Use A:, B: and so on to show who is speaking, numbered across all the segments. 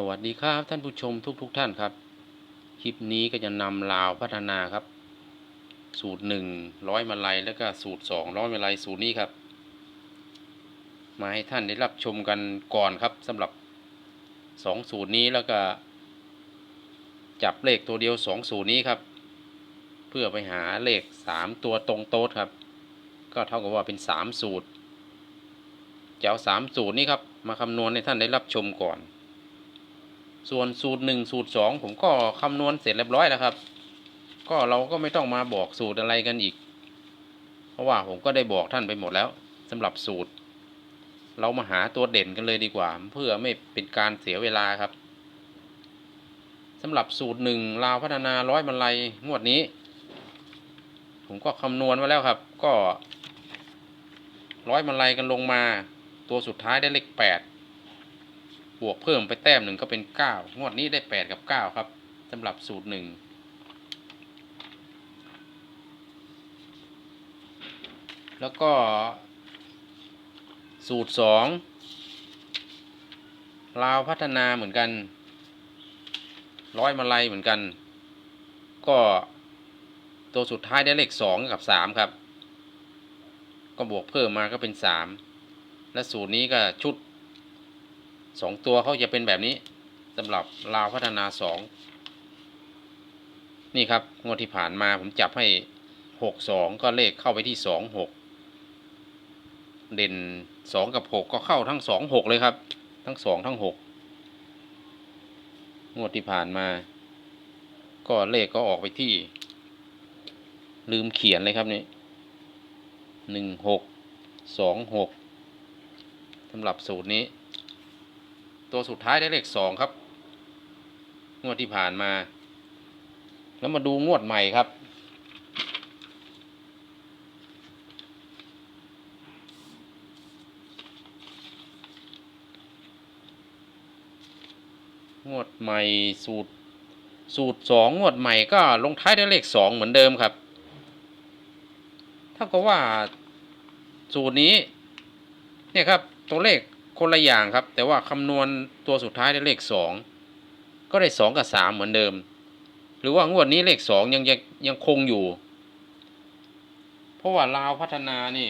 A: สวัสดีครับท่านผู้ชมทุกๆทท่านครับ คลิปนี้ก็จะนำลาวพัฒนาครับ สูตรหนึ่งร้อยมาลัยแล้วก็สูตรสองร้อยมาลัยสูตรนี้ครับ มาให้ท่านได้รับชมกันก่อนครับสำหรับสองสูตรนี้แล้วก็ จับเลขตัวเดียวสองสูตรนี้ครับ เพื่อไปหาเลขสามตัวตรงโต๊ดครับ ก็เท่ากับว่าเป็นสามสูตรจะเอาสามสูตรนี้ครับมาคำนวณให้ท่านได้รับชมก่อน ส่วนสูตรหนึ่งสูตรสองผมก็คำนวณเสร็จเรียบร้อยแล้วครับ ก็เราก็ไม่ต้องมาบอกสูตรอะไรกันอีก เพราะว่าผมก็ได้บอกท่านไปหมดแล้วสำหรับสูตร เรามาหาตัวเด่นกันเลยดีกว่า เพื่อไม่เป็นการเสียเวลาครับสำหรับสูตรหนึ่งลาวพัฒนาร้อยมันลัยงวดนี้ ผมก็คำนวณไว้แล้วครับ ก็ร้อยมันลัยกันลงมา ตัวสุดท้ายได้เลขแปด บวกเพิ่มไปแต้มหนึ่งก็เป็นเก้างวดนี้ได้แปดกับเก้าครับสำหรับสูตรหนึ่งแล้วก็ สูตรสองลาวพัฒนาเหมือนกัน ร้อยมาลัยเหมือนกัน ก็ตัวสุดท้ายได้เลขสองกับสามครับ ก็บวกเพิ่มมาก็เป็นสามและสูตรนี้ก็ชุด สองตัวเขาจะเป็นแบบนี้สำหรับลาวพัฒนาสองนี่ครับงวดที่ผ่านมาผมจับให้หกสองก็เลขเข้าไปที่สองหกเด่นสองกับหกก็เข้าทั้งสองหกเลยครับ ทั้งสองทั้งหกงวดที่ผ่านมา ก็เลขก็ออกไปที่ ลืมเขียนเลยครับนี่หนึ่งหกสองหกสำหรับสูตรนี้ ตัวสุดท้ายได้เลขสองครับ งวดที่ผ่านมา แล้วมาดูงวดใหม่ครับ งวดใหม่สูตร สูตรสองงวดใหม่ก็ลงท้ายด้วยเลขสองเหมือนเดิมครับ ถ้ากับว่าสูตรนี้ เนี่ยครับ ตัวเลข คนละอย่างครับ แต่ว่าคำนวณตัวสุดท้ายได้เลขสองก็ได้สองกับสามเหมือนเดิม หรือว่างวดนี้เลขสองยังยังยังคงอยู่ เพราะว่าลาวพัฒนานี่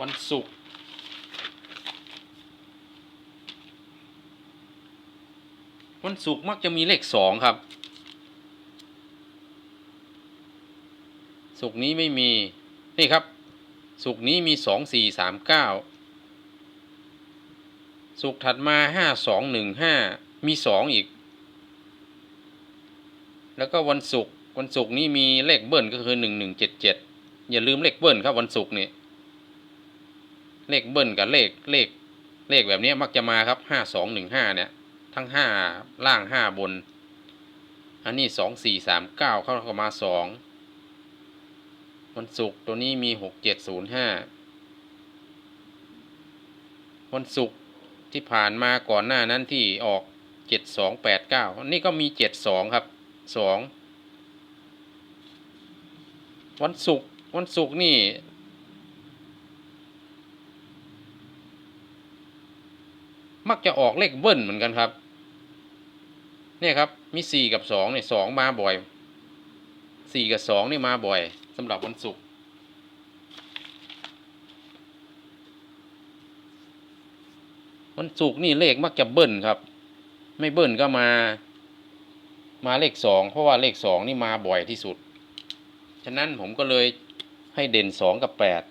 A: วันศุกร์วันศุกร์มักจะมีเลขสองครับศุกร์นี้ไม่มี นี่ครับศุกร์นี้มีสองสี่สามเก้า ศุกร์ถัดมาห้าสองหนึ่งห้ามีสองอีก แล้วก็วันศุกร์วันศุกร์นี้มีเลขเบิ้ลก็คือหนึ่งหนึ่งเจ็ดเจ็ดอย่าลืมเลขเบิ้ลครับวันศุกร์นี่เลขเบิ้ลกับเลขเลขเลขแบบนี้มักจะมาครับห้าสองหนึ่งห้าเนี่ย ทั้งห้าล่างห้าบน อันนี้สองสี่สามเก้าเข้าเข้ามาสองวันศุกร์ตัวนี้มีหกเจ็ดศูนย์ห้าวันศุกร์ ที่ผ่านมาก่อนหน้านั้นที่ออกเจ็ดสองแปดเก้านี่ก็มีเจ็ดสองครับสองวันศุกร์วันศุกร์นี่ มักจะออกเลขเบิ้ลเหมือนกันครับ เนี่ยครับมีสี่กับสองเนี่ยสองมาบ่อยสี่กับสองนี่มาบ่อยสำหรับวันศุกร์ วันศุกร์นี่เลขมักจะเบิ้ลครับ ไม่เบิ้ลก็มา มาเลขสองเพราะว่าเลขสองนี่มาบ่อยที่สุด ฉะนั้นผมก็เลยให้เด่นสองกับแปด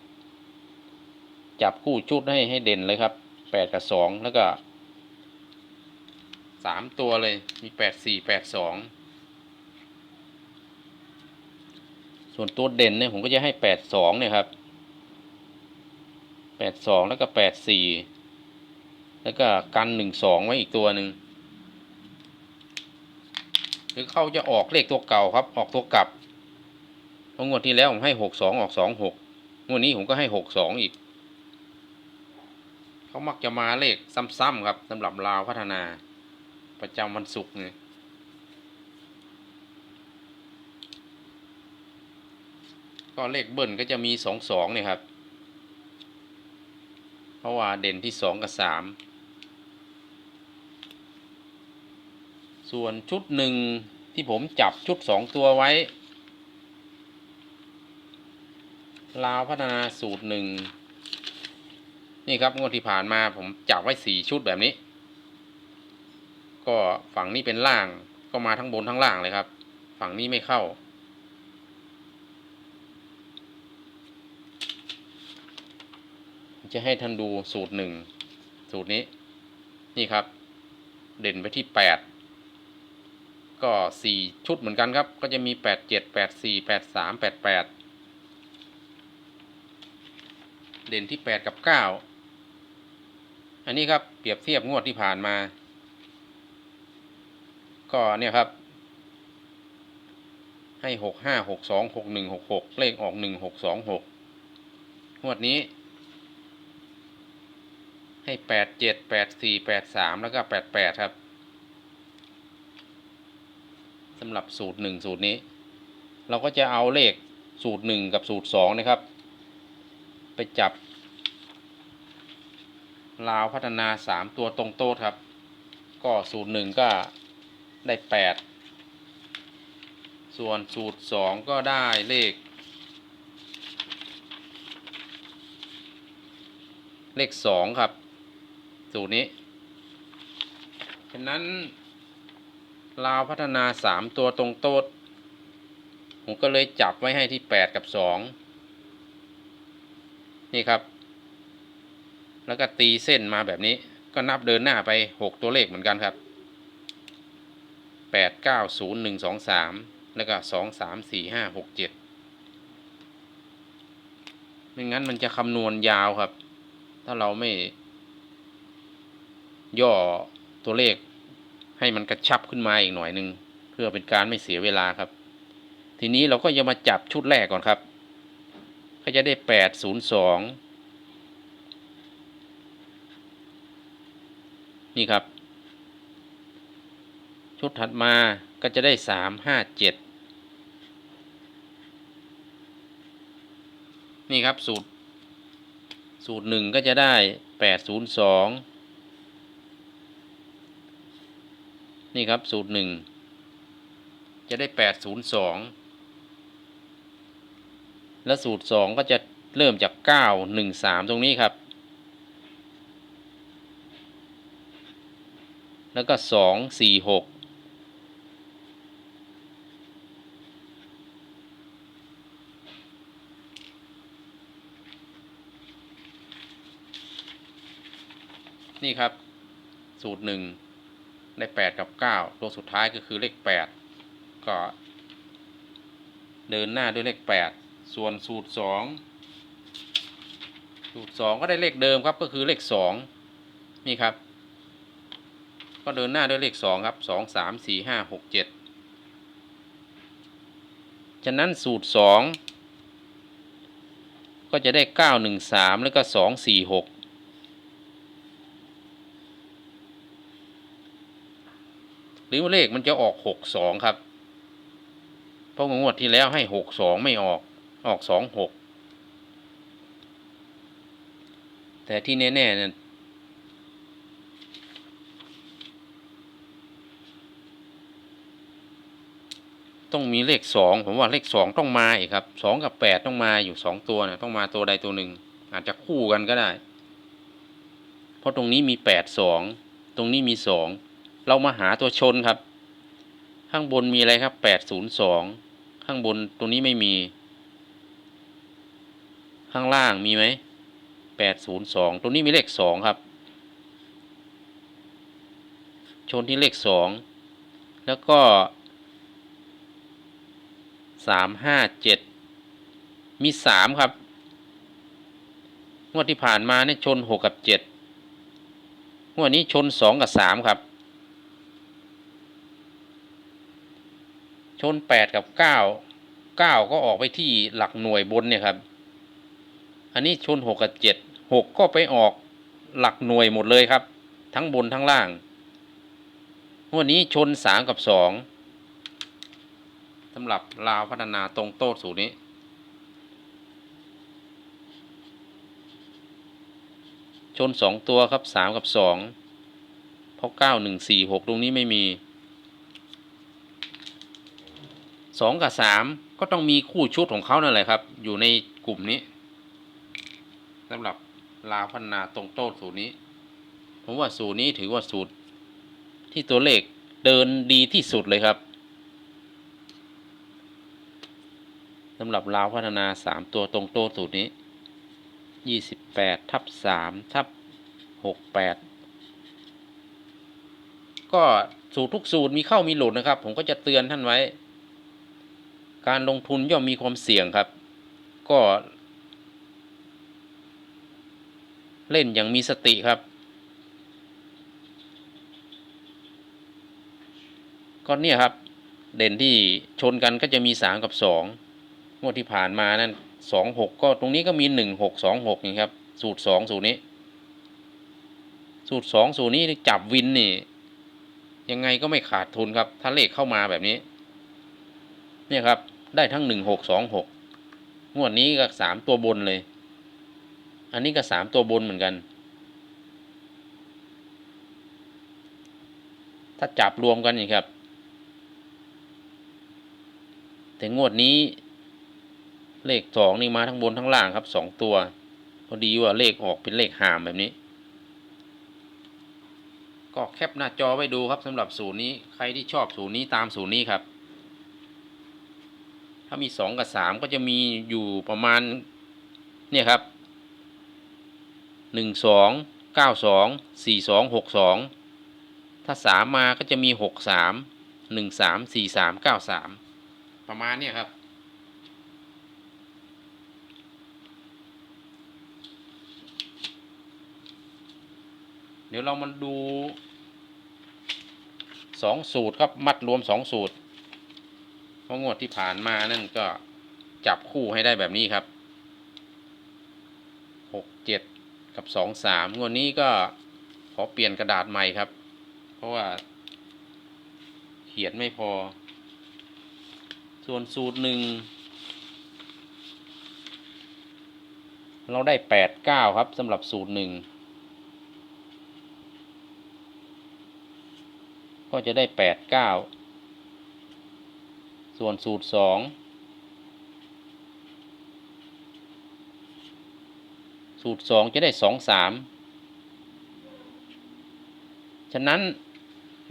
A: จับคู่ชุดให้ให้เด่นเลยครับแปดกับสองแล้วก็สามตัวเลยมีแปดสี่แปดสองส่วนตัวเด่นเนี่ยผมก็จะให้แปดสองเนี่ยครับแปดสองแล้วก็แปดสี่ แล้วก็กันหนึ่งสองไว้อีกตัวหนึ่งหรือเขาจะออกเลขตัวเก่าครับ ออกตัวกลับเพราะงวดที่แล้วผมให้หกสองออกสองหกงวดนี้ผมก็ให้หกสองอีก เขามักจะมาเลขซ้ำๆครับสำหรับลาวพัฒนาประจำวันศุกร์เนี่ยก็เลขเบิ้ลก็จะมีสองสองเนี่ยครับ เพราะว่าเด่นที่สองกับสาม ส่วนชุดหนึ่งที่ผมจับชุดสองตัวไว้ ลาวพัฒนาสูตรหนึ่งนี่ครับงวดที่ผ่านมาผมจับไว้สี่ชุดแบบนี้ ก็ฝั่งนี้เป็นล่างก็มาทั้งบนทั้งล่างเลยครับ ฝั่งนี้ไม่เข้า จะให้ท่านดูสูตรหนึ่งสูตรนี้ นี่ครับ เด่นไปที่แปด ก็สี่ชุดเหมือนกันครับ ก็จะมีแปดเจ็ดแปดสี่แปดสามแปดแปดเด่นที่แปดกับเก้าอันนี้ครับเปรียบเทียบงวดที่ผ่านมา ก็เนี่ยครับ ให้หกห้าหกสองหกหนึ่งหกหกเลขออกหนึ่งหกสองหกงวดนี้ ให้แปดเจ็ดแปดสี่แปดสามแล้วก็แปดแปดครับ สำหรับสูตรหนึ่งสูตรนี้ เราก็จะเอาเลขสูตรหนึ่งกับสูตรสองนะครับ ไปจับลาวพัฒนาสามตัวตรงโต๊ครับ ก็สูตรหนึ่งก็ได้แปดส่วนสูตรสองก็ได้เลข เลขสองครับ สูตรนี้ฉะนั้น ลาวพัฒนาสามตัวตรงโต๊ดผมก็เลยจับไว้ให้ที่แปดกับสองนี่ครับ แล้วก็ตีเส้นมาแบบนี้ ก็นับเดินหน้าไปหกตัวเลขเหมือนกันครับแปดเก้าศูนย์หนึ่งสองสามแล้วก็สองสามสี่ห้าหกเจ็ดไม่งั้นมันจะคำนวณยาวครับ ถ้าเราไม่ย่อตัวเลข ให้มันกระชับขึ้นมาอีกหน่อยหนึ่งเพื่อเป็นการไม่เสียเวลาครับ ทีนี้เราก็จะมาจับชุดแรกก่อนครับ ก็จะได้แปดศูนย์สองนี่ครับ ชุดถัดมาก็จะได้สามห้าเจ็ดนี่ครับสูตร สูตรหนึ่งก็จะได้แปดศูนย์สอง นี่ครับสูตรหนึ่งจะได้แปดศูนย์สองแล้วสูตรสองก็จะเริ่มจากเก้าหนึ่งสามตรงนี้ครับ แล้วก็สองสี่หกนี่ครับ สูตรหนึ่ง ได้แปดกับเก้าตัวสุดท้ายก็คือเลขแปดก็ เดินหน้าด้วยเลขแปดส่วนสูตรสองสูตรสองก็ได้เลขเดิมครับก็คือเลขสองนี่ครับ ก็เดินหน้าด้วยเลขสองครับสองสามสี่ห้าหกเจ็ดฉะนั้นสูตรสองก็จะได้เก้าหนึ่งสามแล้วก็สองสี่หก หรือว่าเลขมันจะออกหกสองครับ เพราะงวดที่แล้วให้หกสองไม่ออกออกสองหกแต่ที่แน่ๆเนี่ยต้องมีเลขสองผมว่าเลขสองต้องมาอีกครับสองกับแปดต้องมาอยู่สองตัวนี่ยต้องมาตัวใดตัวหนึ่ง อาจจะคู่กันก็ได้ เพราะตรงนี้มีแปดสองตรงนี้มีสอง เรามาหาตัวชนครับ ข้างบนมีอะไรครับแปดศูนย์สองข้างบนตรงนี้ไม่มี ข้างล่างมีไหมแปดศูนย์สองตรงนี้มีเลขสองครับ ชนที่เลขสองแล้วก็สามห้าเจ็ดมีสามครับ งวดที่ผ่านมาเนี่ยชนหกกับเจ็ดงวดนี้ชนสองกับสามครับ ชนแปดกับเก้าเก้าก็ออกไปที่หลักหน่วยบนเนี่ยครับ อันนี้ชนหกกับเจ็ดหกก็ไปออกหลักหน่วยหมดเลยครับ ทั้งบนทั้งล่างงวดนี้ชนสามกับสองสำหรับลาวพัฒนาตรงโต้สูตรนี้ ชนสองตัวครับสามกับสองเพราะเก้าหนึ่งสี่หกตรงนี้ไม่มี สองกับสามก็ต้องมีคู่ชุดของเขานั่นแหละครับ อยู่ในกลุ่มนี้สำหรับลาวพัฒนาตรงโต้สูตรนี้ ผมว่าสูตรนี้ถือว่าสูตร ที่ตัวเลขเดินดีที่สุดเลยครับสำหรับลาวพัฒนาสามตัวตรงโต้สูตรนี้ยี่สิบแปดทับสามทับหกแปดก็สูตรทุกสูตรมีเข้ามีหลุดนะครับ ผมก็จะเตือนท่านไว้ การลงทุนย่อมมีความเสี่ยงครับ ก็ เล่นอย่างมีสติครับ ก็เนี่ยครับ เด่นที่ชนกันก็จะมีสามกับสองงวดที่ผ่านมานั่นสองหกก็ตรงนี้ก็มีหนึ่งหกสองหกนี่ครับ สูตรสองสูตรนี้ สูตรสองสูตรนี้จับวินนี่ ยังไงก็ไม่ขาดทุนครับ ถ้าเลขเข้ามาแบบนี้ เนี่ยครับ ได้ทั้งหนึ่งหกสองหกงวดนี้ก็สามตัวบนเลย อันนี้ก็สามตัวบนเหมือนกัน ถ้าจับรวมกันอย่างครับ แต่งวดนี้ เลขสองนี่มาทั้งบนทั้งล่างครับสองตัว พอดีว่าเลขออกเป็นเลขหามแบบนี้ ก็แคปหน้าจอไว้ดูครับสำหรับสูตรนี้ใครที่ชอบสูตรนี้ตามสูตรนี้ครับ ถ้ามีสองกับสามก็จะมีอยู่ประมาณเนี่ยครับหนึ่งสองเก้าสองสี่สองหกสองถ้าสามมาก็จะมีหกสามหนึ่งสามสี่สามเก้าสามประมาณเนี่ยครับ เดี๋ยวเรามาดูสองสูตรครับ มัดรวมสองสูตร ราะงวดที่ผ่านมานั่นก็จับคู่ให้ได้แบบนี้ครับหกเจ็ดกับสองสามงวดนี้ก็ขอเปลี่ยนกระดาษใหม่ครับ เพราะว่า เขียนไม่พอ ส่วนสูตรหนึ่งเราได้แปดเก้าครับสำหรับสูตรหนึ่งก็จะได้แปดเก้า ส่วนสูตรสองสูตรสองจะได้สองสามฉะนั้น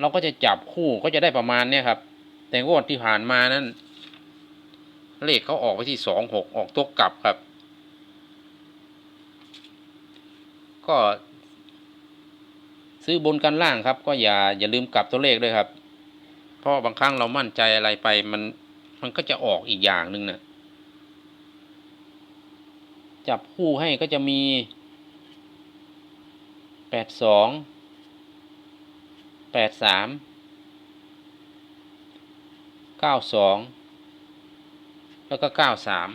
A: เราก็จะจับคู่ก็จะได้ประมาณเนี้ยครับ แต่งวดที่ผ่านมานั้น เลขเขาออกไปที่สองหกออกตัวกลับครับ ก็ซื้อบนกันล่างครับ ก็อย่าอย่าลืมกลับตัวเลขด้วยครับ เพราะบางครั้งเรามั่นใจอะไรไปมันมันก็จะออกอีกอย่างหนึ่งนะจับคู่ให้ก็จะมีแปดสองแปดสามเก้าสองแล้วก็เก้าสาม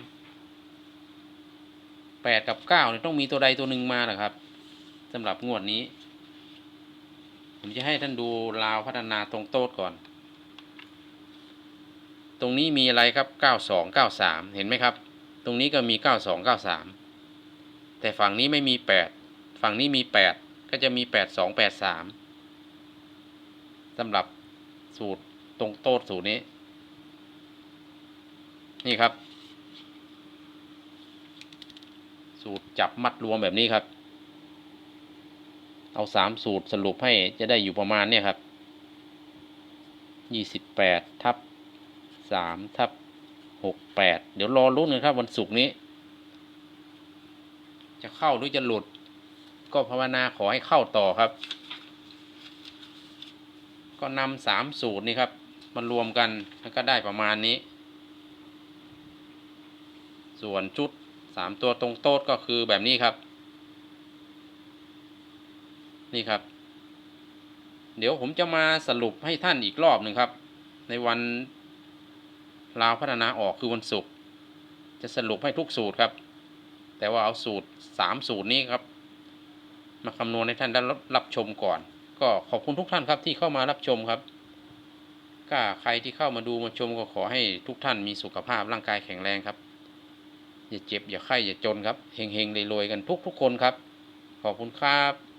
A: แปดกับเก้าเนี่ยต้องมีตัวใดตัวหนึ่งมาแหละครับสำหรับงวดนี้ ผมจะให้ท่านดูลาวพัฒนาตรงโต๊ดก่อน ตรงนี้มีอะไรครับเก้าสองเก้าสามเห็นไหมครับ ตรงนี้ก็มีเก้าสองเก้าสามแต่ฝั่งนี้ไม่มีแปดฝั่งนี้มีแปดก็จะมีแปดสองแปดสามสำหรับสูตรตรงโต๊ดสูตรนี้ นี่ครับ สูตรจับมัดรวมแบบนี้ครับ เอาสามสูตรสรุปให้จะได้อยู่ประมาณเนี่ยครับยี่สิบแปดทับ สามทับหกแปดเดี๋ยวรอรุ้นกันครับวันศุกร์นี้ จะเข้าหรือจะหลุด ก็ภาวนาขอให้เข้าต่อครับ ก็นำสามสูตรนี้ครับ มารวมกันแล้วก็ได้ประมาณนี้ ส่วนชุดสามตัวตรงโต๊ดก็คือแบบนี้ครับ นี่ครับ เดี๋ยวผมจะมาสรุปให้ท่านอีกรอบหนึ่งครับ ในวัน ลาวพัฒนาออกคือวันศุกร์จะสรุปให้ทุกสูตรครับ แต่ว่าเอาสูตรสามสูตรนี้ครับ มาคำนวณให้ท่านได้รับชมก่อน ก็ขอบคุณทุกท่านครับที่เข้ามารับชมครับก็ใครที่เข้ามาดูมาชมก็ขอให้ทุกท่านมีสุขภาพร่างกายแข็งแรงครับ อย่าเจ็บอย่าไข้อย่าจนครับเฮงๆรวยๆกันทุกๆคนครับ ขอบคุณครับ